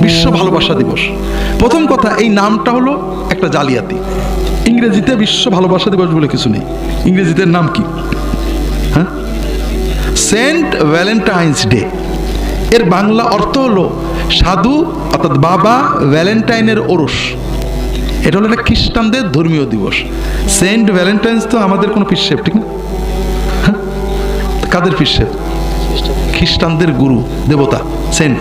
বিশ্ব ভালোবাসা দিবস। প্রথম কথা, এই নামটা হলো একটা জালিয়াতি। ইংরেজিতে বিশ্ব ভালোবাসা দিবস বলে কিছু নেই। ইংরেজিতে নাম কি? হ্যাঁ? Saint Valentine's day. এর বাংলা অর্থ হলো সাধু, অর্থাৎ বাবা ভ্যালেন্টাইনের ওরস। এটা হলো একটা খ্রিস্টানদের ধর্মীয় দিবস। সেন্ট ভ্যালেন্টাইন্স তো আমাদের কোনো পিসেপ ঠিক না? হ্যাঁ? কাদের পিসেপ খ্রিস্টানদের গুরু, দেবতা, সেন্ট।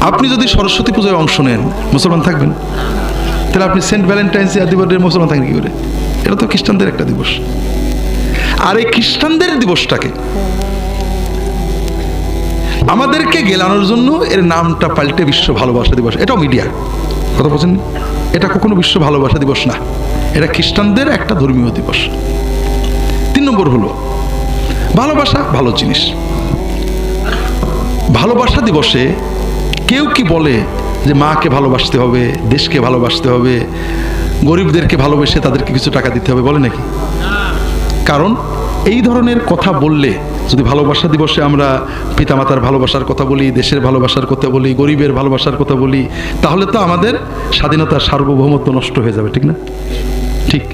আপনি যদি সরস্বতী পূজায় অংশ নেন, মুসলমান থাকবেন। তাহলে আপনি সেন্ট ভ্যালেন্টাইন্স দিবসের মুসলমান থাকেন কি করে? এটা তো খ্রিস্টানদের একটা দিবস। আর এই খ্রিস্টানদের দিবসটাকে আমাদেরকে গেলানোর জন্য এর নামটা পাল্টে বিশ্ব ভালোবাসা দিবস। এটাও মিডিয়া। কথা বলছেন এটা কখনো বিশ্ব ভালোবাসা দিবস না। এটা খ্রিস্টানদের একটা ধর্মীয় দিবস। তিন নম্বর হলো, ভালোবাসা ভালো জিনিস। ভালোবাসা দিবসে কেউ কি বলে যে মাকে ভালোবাসতে হবে, দেশকে ভালোবাসতে হবে, গরিবদেরকে ভালোবেসে তাদেরকে কিছু টাকা দিতে হবে, বলে নাকি? কারণ এই ধরনের কথা বললে, যদি ভালোবাসা দিবসে আমরা পিতামাতার ভালোবাসার কথা বলি, দেশের ভালোবাসার কথা বলি, গরিবের ভালোবাসার কথা বলি, তাহলে তো আমাদের স্বাধীনতার সার্বভৌমত্ব নষ্ট হয়ে যাবে, ঠিক না? ঠিক?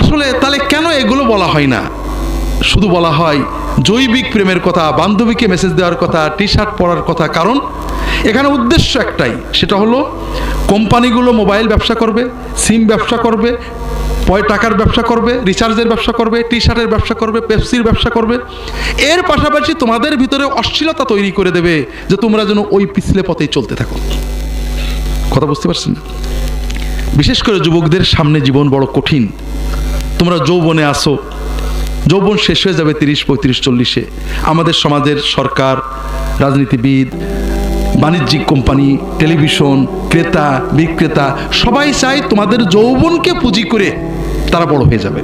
আসলে তাহলে কেন এগুলো বলা হয় না? শুধু বলা হয় জৈবিক প্রেমের কথা, বান্ধবীকে মেসেজ দেওয়ার কথা টি শার্ট পরার কথা। কারণ এখানে উদ্দেশ্য একটাই, সেটা হলো কোম্পানিগুলো মোবাইল ব্যবসা করবে সিম ব্যবসা করবে, পয় টাকার ব্যবসা করবে রিচার্জের ব্যবসা করবে টি শার্টের ব্যবসা করবে পেপসির ব্যবসা করবে। এর পাশাপাশি তোমাদের ভিতরে অশ্লীলতা তৈরি করে দেবে যে তোমরা যেন ওই পিছলে পথেই চলতে থাকো। কথা বুঝতে পারছেন? বিশেষ করে যুবকদের সামনে জীবন বড় কঠিন। তোমরা যৌবনে আসো যৌবন শেষ হয়ে যাবে তিরিশ, পঁয়ত্রিশ, চল্লিশে। আমাদের সমাজের সরকার, রাজনীতিবিদ, বাণিজ্যিক কোম্পানি, টেলিভিশন, ক্রেতা, বিক্রেতা, সবাই চায় তোমাদের যৌবনকে পুঁজি করে তারা বড় হয়ে যাবে।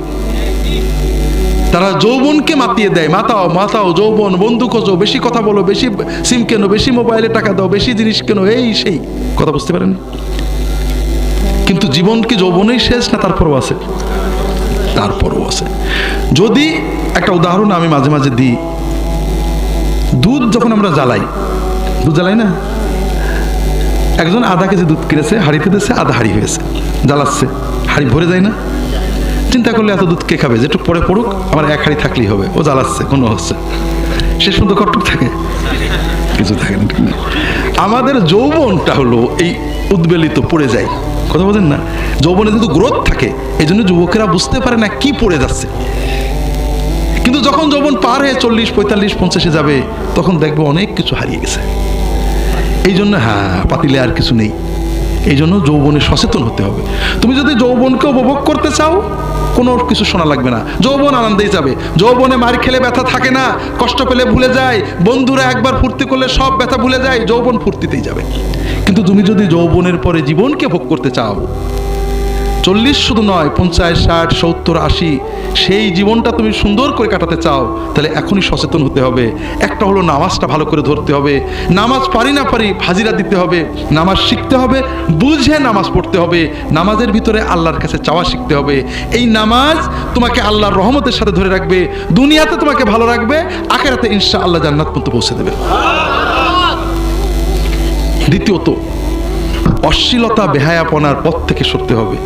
তারা যৌবনকে মাতিয়ে দেয়, মাতাও মাতাও, যৌবন, বন্ধু খোঁজো, বেশি কথা বলো, বেশি সিম কেনো, বেশি মোবাইলে টাকা দাও, বেশি জিনিস কেনো, এই, সেই। কথা বুঝতে পারেন? কিন্তু জীবন কি যৌবনেই শেষ না তারপরও আছে? তারপরও আছে। যদি একটা উদাহরণ আমি মাঝে মাঝে দিই, দুধ যখন আমরা জ্বালাই, দুধ জ্বালাই না? একজন আধা কেজি দুধ কিনেছে, হাঁড়িতে দিয়েছে আধা হাঁড়ি হয়েছে, জ্বালাচ্ছে, হাঁড়ি ভরে যায় না? চিন্তা করলে এত দুধ কে খাবে? যেটুক পরে পড়ুক, আমার এক হাঁড়ি থাকলেই হবে, ও জ্বালাচ্ছে, কোনো হচ্ছে শেষ পর্যন্ত কটুক থাকে, কিছু থাকে না। আমাদের যৌবনটা হলো এই উদ্বেলিত, পড়ে যায় কথা বলেন না? যৌবনে কিন্তু গ্রোথ থাকে। এই জন্য যুবকেরা বুঝতে পারে না কি পড়ে যাচ্ছে। কিন্তু যখন যৌবন পার হয়ে চল্লিশ, পঁয়তাল্লিশ, পঞ্চাশে যাবে, তখন দেখবে অনেক কিছু হারিয়ে গেছে। এই জন্য হ্যাঁ পাতিলে আর কিছু নেই। এই জন্য যৌবনে সচেতন হতে হবে। তুমি যদি যৌবনকে উপভোগ করতে চাও, কোনো কিছু শোনা লাগবে না। যৌবন আনন্দেই যাবে। যৌবনে মার খেলে ব্যথা থাকে না, কষ্ট পেলে ভুলে যায়। বন্ধুরা একবার ফুর্তি করলে সব ব্যথা ভুলে যায়, যৌবন ফুর্তিতেই যাবে। কিন্তু তুমি যদি যৌবনের পরে জীবনকে ভোগ করতে চাও, চল্লিশ শুধু নয়, পঞ্চাশ, ষাট, সত্তর, আশি, সেই জীবনটা তুমি সুন্দর করে কাটাতে চাও, তাহলে এখনই সচেতন হতে হবে। একটা হলো নামাজটা ভালো করে ধরতে হবে। নামাজ পারি না পারি হাজিরা দিতে হবে। নামাজ শিখতে হবে, বুঝে নামাজ পড়তে হবে। নামাজের ভিতরে আল্লাহর কাছে চাওয়া শিখতে হবে। এই নামাজ তোমাকে আল্লাহর রহমতের সাথে ধরে রাখবে। দুনিয়াতে তোমাকে ভালো রাখবে। আখেরাতে ইনশা আল্লাহ জান্নাত পর্যন্ত পৌঁছে দেবে। দ্বিতীয়ত অশ্লীলতা বেহায়াপনার পথ থেকে সরতে হবে।